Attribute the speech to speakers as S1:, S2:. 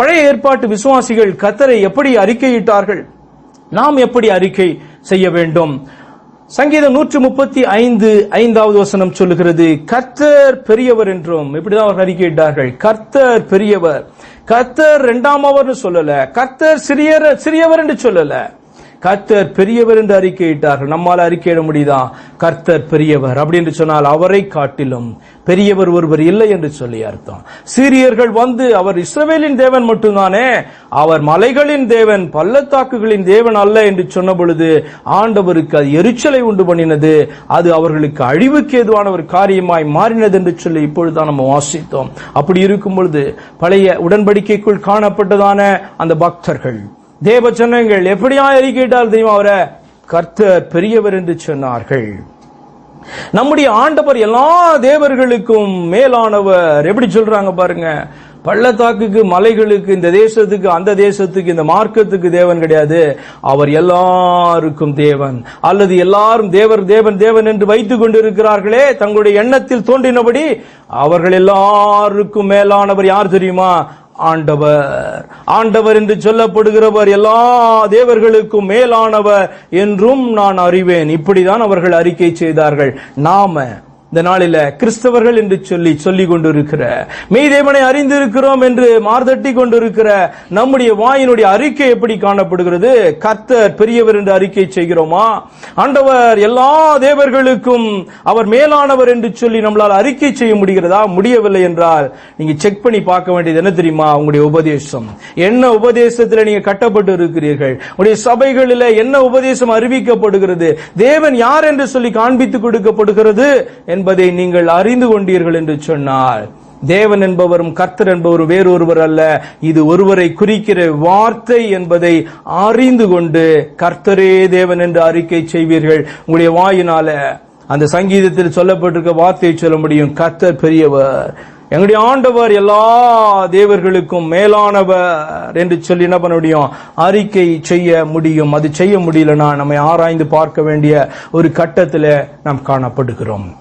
S1: பழைய ஏற்பாட்டு விசுவாசிகள் கத்தரை எப்படி அறிக்கையிட்டார்கள்? நாம் எப்படி அறிக்கை செய்ய வேண்டும்? சங்கீதம் நூற்று முப்பத்தி ஐந்து ஐந்தாவது வசனம் சொல்லுகிறது கர்த்தர் பெரியவர் என்றும் இப்படிதான் அவர் அறிக்கையிட்டார்கள். கர்த்தர் பெரியவர். கர்த்தர் இரண்டாம் அவர்னு சொல்லல. கர்த்தர் சிறியர் சிறியவர் என்று சொல்லல. கர்த்தர் பெரியவர் என்று அறிக்கையிட்டார்கள். நம்மால் அறிக்கையிட முடியுதா? கர்த்தர் பெரியவர். அப்படி என்று சொன்னால் அவரை காட்டிலும் பெரியவர் ஒருவர் இல்லை என்று சொல்லி அர்த்தம். சீரியர்கள் வந்து அவர் இஸ்ரவேலின் தேவன் மட்டும்தானே அவர் மலைகளின் தேவன் பள்ளத்தாக்குகளின் தேவன் அல்ல என்று சொன்ன பொழுது ஆண்டவருக்கு அது எரிச்சலை உண்டு பண்ணினது. அது அவர்களுக்கு அழிவுக்கு ஏதுவான ஒரு காரியமாய் மாறினது என்று சொல்லி இப்பொழுதுதான் நம்ம வாசித்தோம். அப்படி இருக்கும் பொழுது பழைய உடன்படிக்கைக்குள் காணப்பட்டதான அந்த பக்தர்கள் தேவ ஜனங்கள் எப்படியா அறிக்கையிட்டால் தெரியுமா அவரை? கர்த்தர் பெரியவர் என்று சொன்னார்கள். நம்முடைய ஆண்டவர் எல்லா தேவர்களுக்கும் மேலானவர். எப்படி சொல்றாங்க பாருங்க. பள்ளத்தாக்குக்கு மலைகளுக்கு இந்த தேசத்துக்கு அந்த தேசத்துக்கு இந்த மார்க்கத்துக்கு தேவன் கிடையாது. அவர் எல்லாருக்கும் தேவன். அல்லது எல்லாரும் தேவர் தேவன் தேவன் என்று வைத்துக் கொண்டிருக்கிறார்களே. தங்களுடைய எண்ணத்தில் தோன்றினபடி அவர்கள் எல்லாருக்கும் மேலானவர் யார் தெரியுமா? ஆண்டவர். ஆண்டவர் என்று சொல்லப்படுகிறவர் எல்லா தேவர்களுக்கும் மேலானவர் என்றும் நான் அறிவேன். இப்படிதான் அவர்கள் அறிக்கை செய்தார்கள். நாம இந்த நாளில கிறிஸ்தவர்கள் என்று சொல்லி சொல்லிக் கொண்டிருக்கிற மெய்தேவனை அறிந்திருக்கிறோம் என்று மார்தட்டி கொண்டிருக்கிற நம்முடைய வாயினுடைய அறிக்கை எப்படி காணப்படுகிறது? கர்த்தர் பெரியவர் என்று அறிக்கை செய்கிறோமா? ஆண்டவர் எல்லா தேவர்களுக்கும் அவர் மேலானவர் என்று சொல்லி நம்மளால் அறிக்கை செய்ய முடிகிறதா? முடியவில்லை என்றால் நீங்க செக் பண்ணி பார்க்க வேண்டியது என்ன தெரியுமா? உங்களுடைய உபதேசம். என்ன உபதேசத்தில் நீங்க கட்டப்பட்டு இருக்கிறீர்கள் உங்களுடைய சபைகளில் என்ன உபதேசம் அறிவிக்கப்படுகிறது? தேவன் யார் என்று சொல்லி காண்பித்துக் கொடுக்கப்படுகிறது? என்பதை நீங்கள் அறிந்து கொண்டீர்கள் என்று சொன்னால் தேவன் என்பவரும் கர்த்தர் என்பவரும் வேறொருவர் அல்ல. இது ஒருவரை குறிக்கிற வார்த்தை என்பதை அறிந்து கொண்டு கர்த்தரே தேவன் என்று அறிக்கை செய்வீர்கள். உங்களுடைய வாயினால அந்த சங்கீதத்தில் சொல்லப்பட்டிருக்க வார்த்தையை சொல்ல முடியும். கர்த்தர் பெரியவர். எங்களுடைய ஆண்டவர் எல்லா தேவர்களுக்கும் மேலானவர் என்று சொல்லி என்ன பண்ண முடியும்? அறிக்கை செய்ய முடியும். அது செய்ய முடியலனா நம்மை ஆராய்ந்து பார்க்க வேண்டிய ஒரு கட்டத்தில் நாம் காணப்படுகிறோம்.